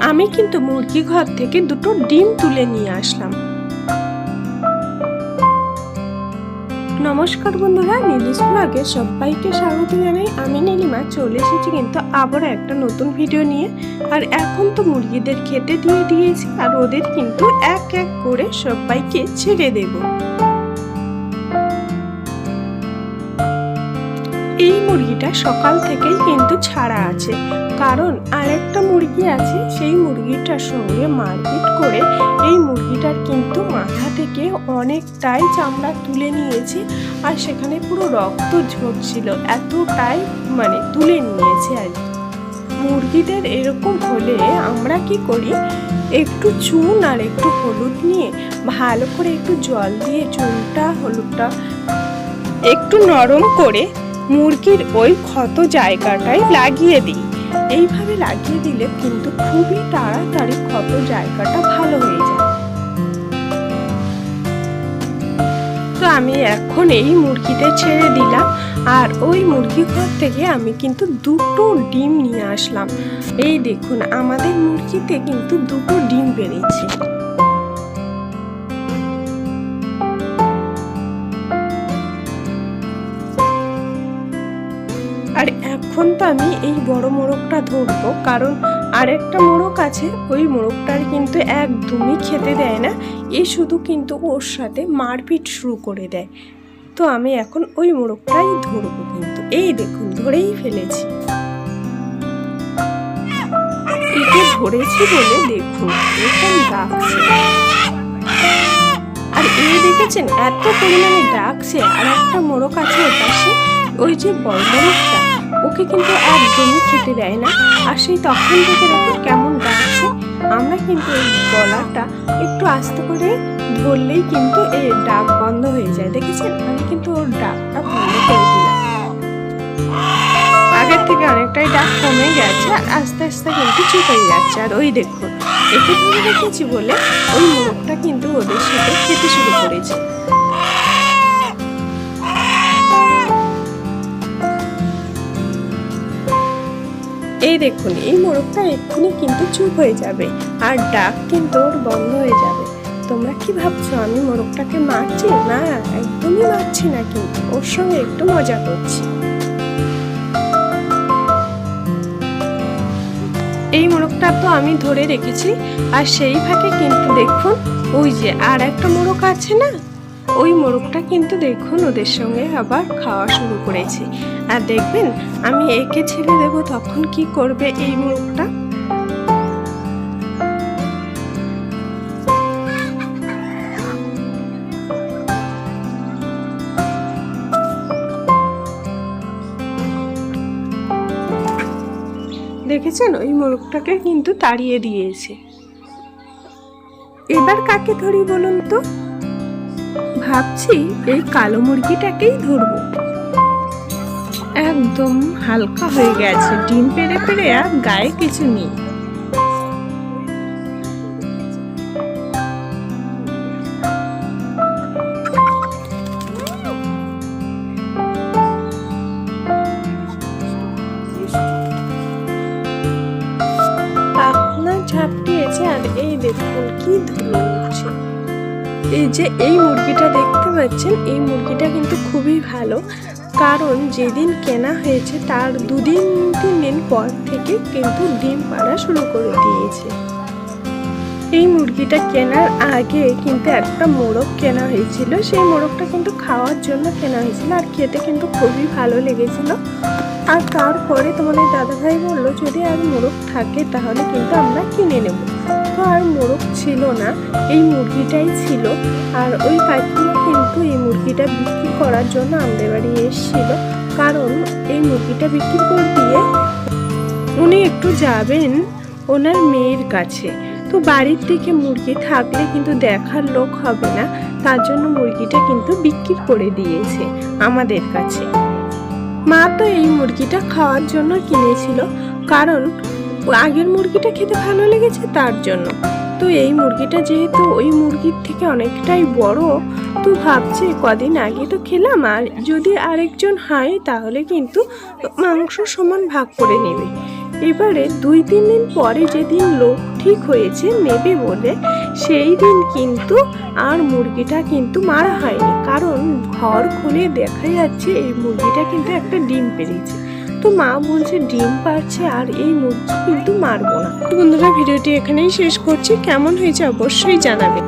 আমি কিন্তু মুরগি ঘর থেকে দুটো ডিম তুলে নিয়ে আসলাম। নমস্কার বন্ধুরা, নীলিশ ব্লগে সবাইকে স্বাগত জানাই। আমি নীলিমা, চলে এসেছি কিন্তু আবার একটা নতুন ভিডিও নিয়ে। আর এখন তো মুরগিদের খেতে দিয়ে দিয়েছি, আর ওদের কিন্তু এক এক করে সবাইকে ছেড়ে দেবো। এই মুরগিটা সকাল থেকেই কিন্তু ছাড়া আছে। কারণ আরেকটা মুরগি আছে, সেই মুরগিটার সঙ্গে মারপিট করে এই মুরগিটার কিন্তু মাথা থেকে অনেকটাই চামড়া তুলে নিয়েছে আর সেখানে পুরো রক্ত ঝরছিল, এতটাই মানে তুলে নিয়েছে আর কি। মুরগিদের এরকম হলে আমরা কি করি? একটু চুন আর একটু হলুদ নিয়ে ভালো করে একটু জল দিয়ে চুনটা, হলুদটা একটু নরম করে মুরগির ওই ক্ষত জায়গাটায় লাগিয়ে দিই। এইভাবে লাগিয়ে দিলে কিন্তু খুবই তাড়াতাড়ি ক্ষত জায়গাটা ভালো হয়ে যায়। তো আমি এখন এই মুরগিতে ছেড়ে দিলাম আর ওই মুরগি ঘর থেকে আমি কিন্তু দুটো ডিম নিয়ে আসলাম। এই দেখুন, আমাদের মুরগিতে কিন্তু দুটো ডিম বেরিয়েছে এখন তো আমি এই বড় মোরগটা ধরবো, কারণ আরেকটা মোরগ আছে, ওই মোরগটার কিন্তু একদমই খেতে দেয় না, এ শুধু কিন্তু ওর সাথে মারপিট শুরু করে দেয়। তো আমি এখন ওই মোরগটাই ধরবো কিন্তু, এই দেখুন, ধরেই ফেলেছি। একে ধরেছি বলে দেখুন এখন ডাকছে আর এই দেখেছেন, এত পরিমাণে ডাকছে আর একটা মোরগ আছে ওর পাশে ওই যে বড় মোরগটা। ওকে কিন্তু একদমই খেতে দেয় না। আর সেই তখন থেকে দেখো কেমন ডাকছে। আমরা কিন্তু এই গলাটা একটু আস্তে করে ধরলেই কিন্তু এই ডাক বন্ধ হয়ে যায়। দেখেছেন? আমি কিন্তু ওর ডাকটা বন্ধ করে দিলাম। আগের থেকে অনেকটাই ডাক কমে গেছে আর আস্তে আস্তে কিন্তু চুপ যাচ্ছে। আর ওই দেখুন একে ধরে রেখেছি বলে ওই মোরগটা কিন্তু ওদের সাথে খেতে শুরু করেছে। এই দেখুন, এই মোরগটা এক্ষুনি কিন্তু চুপ হয়ে যাবে আর ডাক কিন্তু ওর বন্ধ হয়ে যাবে। তোমরা কি ভাবছ, আমি মোরগটাকে মারছি? না, একদমই মারছি না কিন্তু, ওর সঙ্গে একটু মজা করছি। এই মোরগটা তো আমি ধরে রেখেছি, আর সেই ফাঁকে কিন্তু দেখুন, ওই যে আর একটা মোরগ আছে না? ওই মোরগটা কিন্তু দেখুন ওদের সঙ্গে আবার খাওয়া শুরু করেছে। আর দেখবেন, আমি একে ছেড়ে দেব, তখন কি করবে এই মোরগটা? দেখেছেন? ওই মোরগটাকে কিন্তু তাড়িয়ে দিয়েছে। এবার কাকে ধরি বলুন তো? ভাবছি এই কালো মুরগিটাকেই ধরবো। একদম হালকা হয়ে গেছে, ডিম পেড়ে পেড়ে আর গায়ে কিছু নেই। ঝাপটিয়েছে আর এই দেখুন কি উঠছে এই যে এই মুরগিটা দেখতে পাচ্ছেন, এই মুরগিটা কিন্তু খুবই ভালো। কারণ যেদিন কেনা হয়েছে, তার দুদিন, তিন দিন পর থেকে কিন্তু ডিম পাড়া শুরু করে দিয়েছে। এই মুরগিটা কেনার আগে কিন্তু একটা মোরগ কেনা হয়েছিল। সেই মোরগটা কিন্তু খাওয়ার জন্য কেনা হয়েছিল আর খেতে কিন্তু খুবই ভালো লেগেছিল। আর তারপরে তোমাদের দাদাভাই বলল, যদি আর মোরগ থাকে, তাহলে কিন্তু আমরা কিনে নেব। তো আর মোরগ ছিল না, এই মুরগিটাই ছিল। আর ওই কাকিমা কিন্তু এই মুরগিটা বিক্রি করার জন্য আমাদের বাড়ি এসেছিল। কারণ এই মুরগিটা বিক্রি করে দিয়ে উনি একটু যাবেন ওনার মেয়ের কাছে। তো বাড়ির থেকে মুরগি থাকলে কিন্তু দেখার লোক হবে না, তার জন্য মুরগিটা কিন্তু বিক্রি করে দিয়েছে আমাদের কাছে। মা তো এই মুরগিটা খাওয়ার জন্য কিনেছিল, কারণ আগের মুরগিটা খেতে ভালো লেগেছে তার জন্য। তো এই মুরগিটা যেহেতু ওই মুরগির থেকে অনেকটাই বড়, তো ভাবছে কদিন আগে তো খেলাম, আর যদি আরেকজন হয় তাহলে কিন্তু মাংস সমান ভাগ করে নেবে। এবারে দুই তিন দিন পরে যেদিন লোক ঠিক হয়েছে নেবে বলে, সেই দিন কিন্তু আর মুরগিটা কিন্তু মারা হয়নি। কারণ ঘর খুলে দেখা যাচ্ছে এই মুরগিটা কিন্তু একটা ডিম পেরেছে। তো মা বলছে ডিম পারছে আর এই মুরগি কিন্তু মারবো না। বন্ধুরা, ভিডিওটি এখানেই শেষ করছি। কেমন হয়েছে অবশ্যই জানাবে।